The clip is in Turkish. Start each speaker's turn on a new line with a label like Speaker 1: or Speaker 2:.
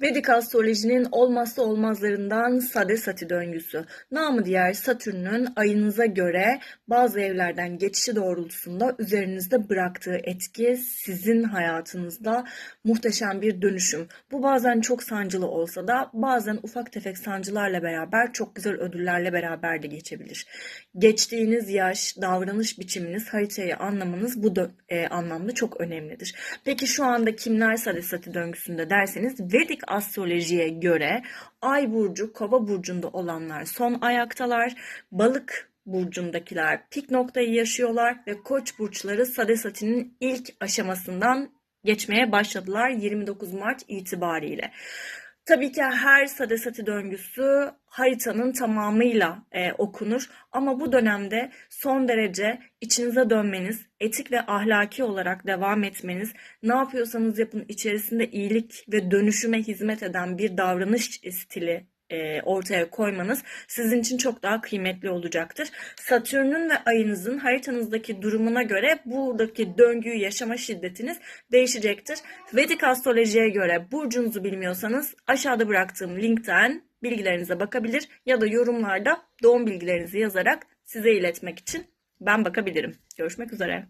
Speaker 1: Vedik astrolojinin olmazsa olmazlarından Sade Sati döngüsü. Namı diğer Satürn'ün ayınıza göre bazı evlerden geçişi doğrultusunda üzerinizde bıraktığı etki sizin hayatınızda muhteşem bir dönüşüm. Bu bazen çok sancılı olsa da bazen ufak tefek sancılarla beraber çok güzel ödüllerle beraber de geçebilir. Geçtiğiniz yaş, davranış biçiminiz, haritayı anlamanız bu dö- e, anlamda çok önemlidir. Peki şu anda kimler Sade Sati döngüsünde derseniz Vedik astrolojiye göre Ay burcu Kova burcunda olanlar son ayaktalar, Balık burcundakiler pik noktayı yaşıyorlar ve Koç burçları Sade Sati'nin ilk aşamasından geçmeye başladılar 29 Mart itibariyle. Tabii ki her sadesati döngüsü haritanın tamamıyla e, okunur. Ama bu dönemde son derece içinize dönmeniz, etik ve ahlaki olarak devam etmeniz, ne yapıyorsanız yapın içerisinde iyilik ve dönüşüme hizmet eden bir davranış stili ortaya koymanız sizin için çok daha kıymetli olacaktır. Satürn'ün ve ayınızın haritanızdaki durumuna göre buradaki döngüyü yaşama şiddetiniz değişecektir. Vedik astrolojiye göre burcunuzu bilmiyorsanız aşağıda bıraktığım linkten bilgilerinize bakabilir ya da yorumlarda doğum bilgilerinizi yazarak size iletmek için ben bakabilirim. Görüşmek üzere.